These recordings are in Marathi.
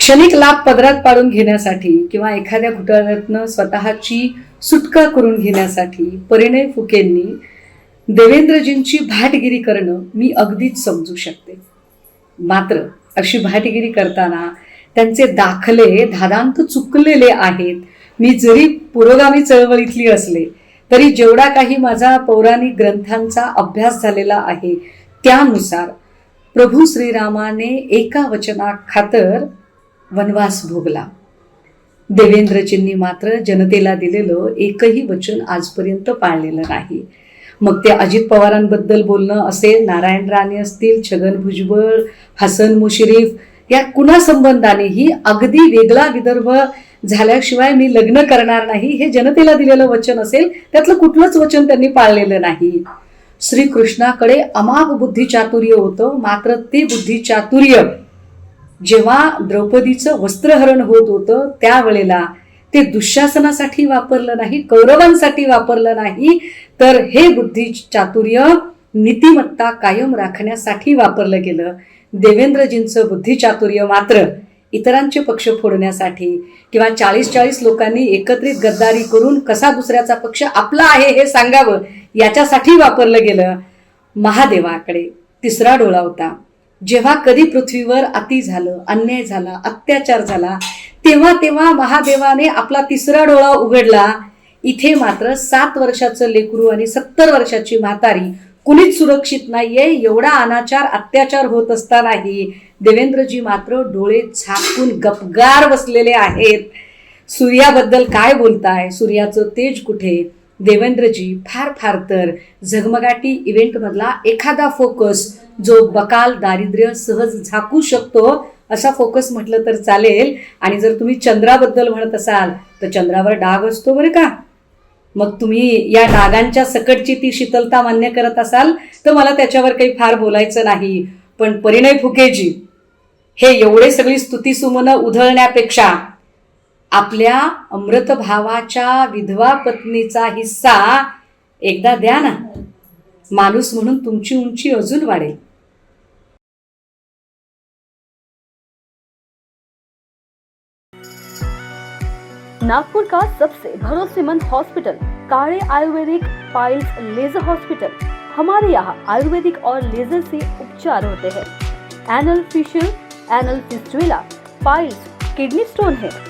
क्षणिक लाभ पदरात पाडून घेण्यासाठी किंवा एखाद्या घोटाळ्यातनं स्वतःची सुटका करून घेण्यासाठी परिणय फुकेंनी देवेंद्रजींची भाटगिरी करणं मी अगदीच समजू शकते. मात्र अशी भाटगिरी करताना त्यांचे दाखले धादांत चुकलेले आहेत. मी जरी पुरोगामी चळवळीतली असले तरी जेवढा काही माझा पौराणिक ग्रंथांचा अभ्यास झालेला आहे त्यानुसार प्रभू श्रीरामाने एका वचनाखातर वनवास भोगला. देवेंद्रजींनी मात्र जनतेला दिलेलं एकही वचन आजपर्यंत पाळलेलं नाही. मग ते अजित पवारांबद्दल बोलणं असेल नारायण राणे असतील छगन भुजबळ हसन मुश्रीफ या कुणा संबंधानेही अगदी वेगळा विदर्भ झाल्याशिवाय मी लग्न करणार नाही हे जनतेला दिलेलं वचन असेल त्यातलं कुठलंच वचन त्यांनी पाळलेलं नाही. श्रीकृष्णाकडे अमाप बुद्धिचातुर्य होतं मात्र ते बुद्धिचातुर्य जेव्हा द्रौपदीचं वस्त्रहरण होत होतं त्यावेळेला ते दुःशासनासाठी वापरलं नाही कौरवांसाठी वापरलं नाही तर हे बुद्धी चातुर्य नीतिमत्ता कायम राखण्यासाठी वापरलं गेलं. देवेंद्रजींचं बुद्धिचातुर्य मात्र इतरांचे पक्ष फोडण्यासाठी किंवा चाळीस चाळीस लोकांनी एकत्रित गद्दारी करून कसा दुसऱ्याचा पक्ष आपला आहे हे सांगावं याच्यासाठी वापरलं गेलं. महादेवाकडे तिसरा डोळा होता. जेव्हा कधी पृथ्वीवर अति झालं अन्याय झाला अत्याचार झाला तेव्हा तेव्हा महादेवाने आपला तिसरा डोळा उघडला. इथे मात्र सात वर्षाचं लेकरू आणि सत्तर वर्षाची म्हातारी कुणीच सुरक्षित नाहीये एवढा अनाचार अत्याचार होत असतानाही देवेंद्रजी मात्र डोळे झाकून गपगार बसलेले आहेत. सूर्याबद्दल काय बोलताय? सूर्याचं तेज कुठे? देवेंद्रजी फार फार तर झगमगाटी इव्हेंटमधला एखादा फोकस जो बकाल दारिद्र्य सहज झाकू शकतो असा फोकस म्हटलं तर चालेल. आणि जर तुम्ही चंद्राबद्दल म्हणत असाल तर चंद्रावर डाग असतो बरं का? मग तुम्ही या डागांच्या सकटची ती शीतलता मान्य करत असाल तर मला त्याच्यावर काही फार बोलायचं नाही. पण परिणय फुकेजी हे एवढे सगळी स्तुतीसुमनं उधळण्यापेक्षा आपल्या अमृतभावाच्या विधवा पत्नीचा हिस्सा एकदा द्या ना. माणूस म्हणून तुमची उंची अजून वाढेल. नागपुर का सबसे भरोसेमंद hospital Kale Ayurvedic piles laser hospital हमारे यहाँ आयुर्वेदिक और लेजर से उपचार होते हैं. Anal fissure anal fistula piles kidney stone है.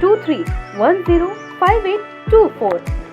23105824.